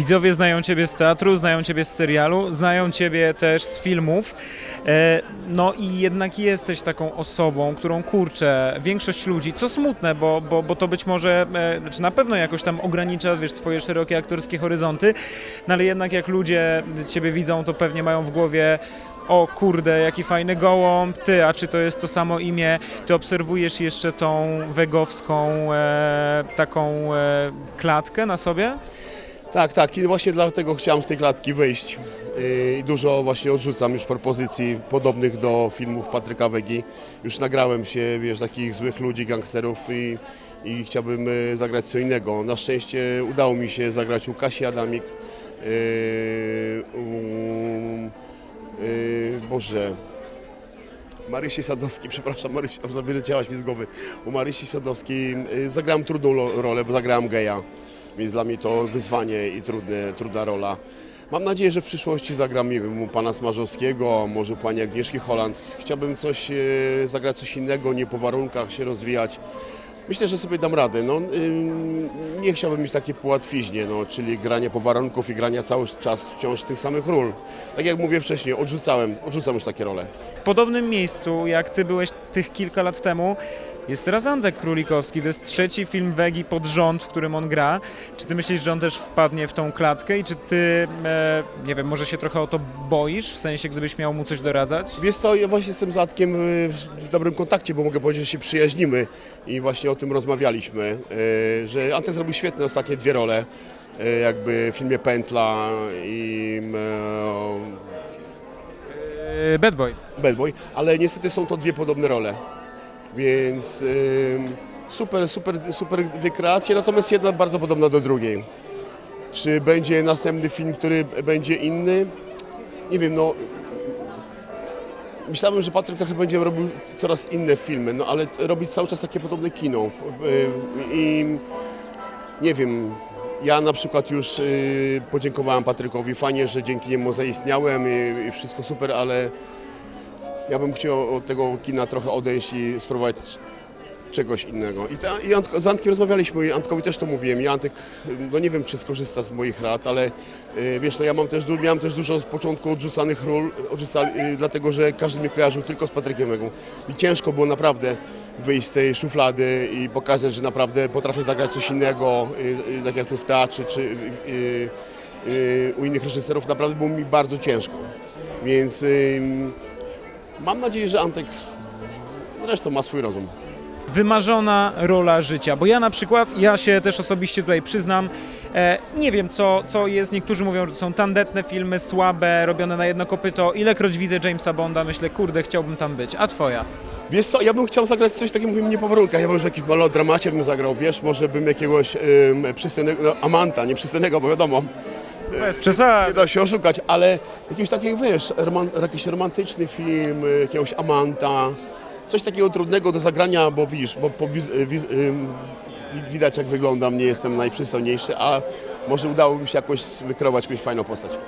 Widzowie znają Ciebie z teatru, znają Ciebie z serialu, znają Ciebie też z filmów. E, No i jednak jesteś taką osobą, którą kurczę, większość ludzi, co smutne, bo, bo, bo to być może, e, znaczy na pewno jakoś tam ogranicza, wiesz, Twoje szerokie aktorskie horyzonty, no ale jednak jak ludzie Ciebie widzą, to pewnie mają w głowie o kurde, jaki fajny gołąb, ty, a czy to jest to samo imię? Ty obserwujesz jeszcze tą wegowską e, taką e, klatkę na sobie? Tak, tak i właśnie dlatego chciałem z tej klatki wyjść. Yy, I dużo właśnie odrzucam już propozycji podobnych do filmów Patryka Wegi. Już nagrałem się, wiesz, takich złych ludzi, gangsterów i, i chciałbym yy, zagrać co innego. Na szczęście udało mi się zagrać u Kasi Adamik, yy, u, yy, Boże, Marysi Sadowskiej, przepraszam, Marysi, wyleciałaś mi z głowy. U Marysi Sadowskiej yy, zagrałem trudną rolę, bo zagrałem geja, więc dla mnie to wyzwanie i trudne, trudna rola. Mam nadzieję, że w przyszłości zagram, nie wiem, u pana Smarzowskiego, może pani Agnieszki Holland. Chciałbym coś, e, zagrać coś innego, nie po warunkach się rozwijać. Myślę, że sobie dam radę. No, nie chciałbym mieć takie połatwiźnie, no, czyli granie po warunków i grania cały czas wciąż tych samych ról. Tak jak mówię wcześniej, odrzucałem, odrzucam już takie role. W podobnym miejscu, jak ty byłeś tych kilka lat temu, jest teraz Antek Królikowski. To jest trzeci film Wegi pod rząd, w którym on gra. Czy ty myślisz, że on też wpadnie w tą klatkę i czy ty, e, nie wiem, może się trochę o to boisz, w sensie gdybyś miał mu coś doradzać? Wiesz co, ja właśnie jestem z Atkiem y, w dobrym kontakcie, bo mogę powiedzieć, że się przyjaźnimy i właśnie o tym rozmawialiśmy, y, że Antek zrobił świetne ostatnie dwie role, y, jakby w filmie Pętla i E, Bad Boy. e, Bad Boy, ale niestety są to dwie podobne role, więc super, super, super dwie natomiast jedna bardzo podobna do drugiej. Czy będzie następny film, który będzie inny? Nie wiem, no Myślałem, że Patryk trochę będzie robił coraz inne filmy, no ale robi cały czas takie podobne kino. I nie wiem, ja na przykład już y, podziękowałem Patrykowi. Fajnie, że dzięki niemu zaistniałem i wszystko super, ale ja bym chciał od tego kina trochę odejść i spróbować czegoś innego. I, ta, i Ant, z Antkiem rozmawialiśmy i Antkowi też to mówiłem. I Antek, no nie wiem, czy skorzysta z moich rad, ale y, wiesz, no ja mam też, miałem też dużo z początku odrzucanych ról, odrzuca, y, dlatego że każdy mnie kojarzył tylko z Patrykiem Wegą. I ciężko było naprawdę wyjść z tej szuflady i pokazać, że naprawdę potrafię zagrać coś innego, y, y, tak jak tu w teatrze, czy y, y, u innych reżyserów. Naprawdę było mi bardzo ciężko. Więc mam nadzieję, że Antek zresztą ma swój rozum. wymarzona rola życia. Bo ja na przykład, ja się też osobiście tutaj przyznam, e, nie wiem co, co jest, niektórzy mówią, że to są tandetne filmy, słabe, robione na jedno kopyto. Ilekroć widzę Jamesa Bonda, myślę, kurde, chciałbym tam być. A twoja? Wiesz co, ja bym chciał zagrać coś takiego, mówimy, nie po warunkach. Ja bym już w jakimś melodramacie bym zagrał, wiesz, może bym jakiegoś ym, przystojnego, no, Amanta, nie przystojnego, bo wiadomo, Bez nie przesady. da się oszukać, ale jakiś taki, wiesz, roman, jakiś romantyczny film, y, jakiegoś Amanta, coś takiego trudnego do zagrania, bo widzisz, bo po, wiz, y, wiz, widać jak wyglądam, nie jestem najprzystojniejszy, a może udałoby mi się jakoś wykreować jakąś fajną postać.